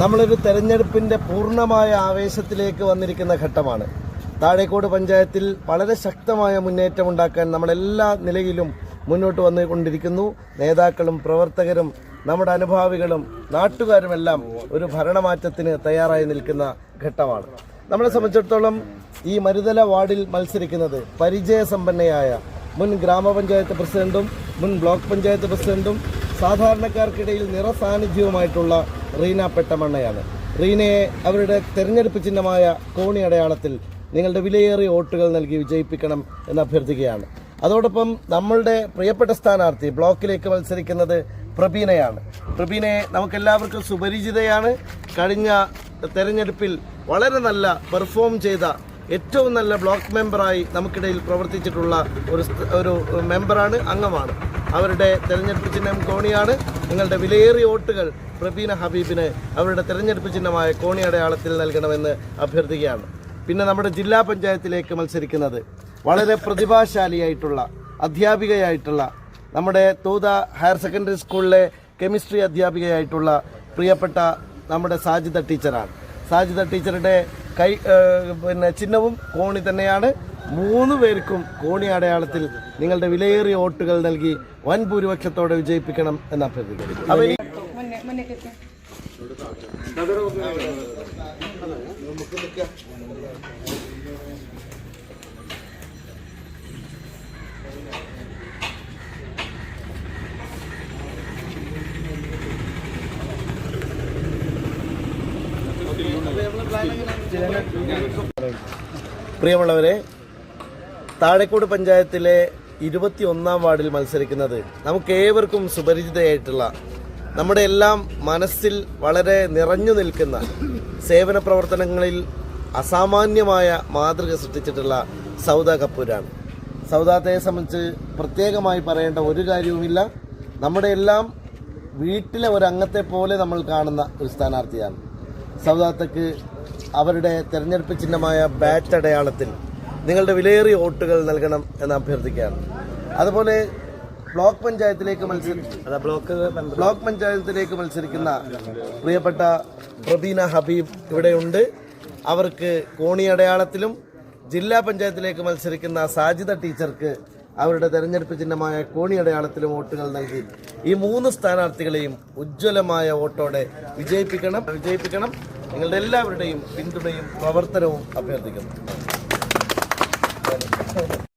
നമ്മളൊരു തെരഞ്ഞെടുപ്പിന്റെ പൂർണമായ ആവേശത്തിലേക്ക് വന്നിരിക്കുന്ന ഘട്ടമാണ്. താഴേക്കോട് പഞ്ചായത്തിൽ വളരെ ശക്തമായ മുന്നേറ്റം ഉണ്ടാക്കാൻ നമ്മളെല്ലാ നിലയിലും മുന്നോട്ട് വന്നുകൊണ്ടിരിക്കുന്നു. നേതാക്കളും പ്രവർത്തകരും നമ്മുടെ അനുഭാവികളും നാട്ടുകാരുമെല്ലാം ഒരു ഭരണമാറ്റത്തിന് തയ്യാറായി നിൽക്കുന്ന ഘട്ടമാണ്. നമ്മളെ സംബന്ധിച്ചിടത്തോളം ഈ മരുതല വാർഡിൽ മത്സരിക്കുന്നത് പരിചയസമ്പന്നയായ മുൻ ഗ്രാമപഞ്ചായത്ത് പ്രസിഡന്റും മുൻ ബ്ലോക്ക് പഞ്ചായത്ത് പ്രസിഡന്റും സാധാരണക്കാർക്കിടയിൽ നിറസാന്നിധ്യവുമായിട്ടുള്ള റീന പെട്ടമണ്ണയാണ്. റീനയെ അവരുടെ തെരഞ്ഞെടുപ്പ് ചിഹ്നമായ കോണി അടയാളത്തിൽ നിങ്ങളുടെ വിലയേറിയ വോട്ടുകൾ നൽകി വിജയിപ്പിക്കണം എന്ന് അഭ്യർത്ഥിക്കുകയാണ്. അതോടൊപ്പം നമ്മളുടെ പ്രിയപ്പെട്ട സ്ഥാനാർത്ഥി ബ്ലോക്കിലേക്ക് മത്സരിക്കുന്നത് പ്രബീനയാണ്. പ്രബീനയെ നമുക്കെല്ലാവർക്കും സുപരിചിതയാണ്. കഴിഞ്ഞ തെരഞ്ഞെടുപ്പിൽ വളരെ നല്ല പെർഫോം ചെയ്ത ഏറ്റവും നല്ല ബ്ലോക്ക് മെമ്പറായി നമുക്കിടയിൽ പ്രവർത്തിച്ചിട്ടുള്ള ഒരു ഒരു മെമ്പറാണ് അംഗമാണ്. അവരുടെ തെരഞ്ഞെടുപ്പ് ചിഹ്നം കോണിയാണ്. നിങ്ങളുടെ വിലയേറിയ വോട്ടുകൾ പ്രബീന ഹബീബിന് അവരുടെ തെരഞ്ഞെടുപ്പ് ചിഹ്നമായ കോണി അടയാളത്തിൽ നൽകണമെന്ന് അഭ്യർത്ഥിക്കുകയാണ്. പിന്നെ നമ്മുടെ ജില്ലാ പഞ്ചായത്തിലേക്ക് മത്സരിക്കുന്നത് വളരെ പ്രതിഭാശാലിയായിട്ടുള്ള അധ്യാപികയായിട്ടുള്ള നമ്മുടെ തൂത ഹയർ സെക്കൻഡറി സ്കൂളിലെ കെമിസ്ട്രി അധ്യാപികയായിട്ടുള്ള പ്രിയപ്പെട്ട നമ്മുടെ സാജിത ടീച്ചറാണ്. സാജിത ടീച്ചറുടെ കൈ പിന്നെ ചിഹ്നവും കോണി തന്നെയാണ്. മൂന്ന് പേർക്കും കോണി അടയാളത്തിൽ നിങ്ങളുടെ വിലയേറിയ വോട്ടുകൾ നൽകി വൻ ഭൂരിപക്ഷത്തോടെ വിജയിപ്പിക്കണം എന്ന് അഭ്യർത്ഥിക്കുന്നു. പ്രിയമുള്ളവരെ താഴേക്കോട് പഞ്ചായത്തിലെ ഇരുപത്തി ഒന്നാം വാർഡിൽ മത്സരിക്കുന്നത് നമുക്ക് ഏവർക്കും സുപരിചിതയായിട്ടുള്ള നമ്മുടെ എല്ലാം മനസ്സിൽ വളരെ നിറഞ്ഞു നിൽക്കുന്ന സേവന പ്രവർത്തനങ്ങളിൽ അസാമാന്യമായ മാതൃക സൃഷ്ടിച്ചിട്ടുള്ള സൗദ കപ്പൂരാണ് സൗദാത്തയെ സംബന്ധിച്ച് പ്രത്യേകമായി പറയേണ്ട ഒരു കാര്യവുമില്ല. നമ്മുടെ എല്ലാം വീട്ടിലെ ഒരു അംഗത്തെ പോലെ നമ്മൾ കാണുന്ന ഒരു സ്ഥാനാർത്ഥിയാണ്. സൗദാത്തക്ക് അവരുടെ തെരഞ്ഞെടുപ്പ് ചിഹ്നമായ ബാറ്റ് അടയാളത്തിൽ നിങ്ങളുടെ വിലയേറിയ വോട്ടുകൾ നൽകണം എന്ന് അഭ്യർത്ഥിക്കുകയാണ്. അതുപോലെ ബ്ലോക്ക് പഞ്ചായത്തിലേക്ക് മത്സരി ബ്ലോക്ക് ബ്ലോക്ക് പഞ്ചായത്തിലേക്ക് മത്സരിക്കുന്ന പ്രിയപ്പെട്ട പ്രബീന ഹബീബ് ഇവിടെയുണ്ട് അവർക്ക് കോണി അടയാളത്തിലും ജില്ലാ പഞ്ചായത്തിലേക്ക് മത്സരിക്കുന്ന സാജിദ ടീച്ചർക്ക് അവരുടെ തെരഞ്ഞെടുപ്പ് ചിഹ്നമായ കോണി അടയാളത്തിലും വോട്ടുകൾ നൽകി. ഈ മൂന്ന് സ്ഥാനാർത്ഥികളെയും ഉജ്ജ്വലമായ വോട്ടോടെ വിജയിപ്പിക്കണം. വിജയിപ്പിക്കണം. നിങ്ങളുടെ എല്ലാവരുടെയും പിന്തുണയും പ്രവർത്തനവും അഭ്യർത്ഥിക്കുന്നു. perfect.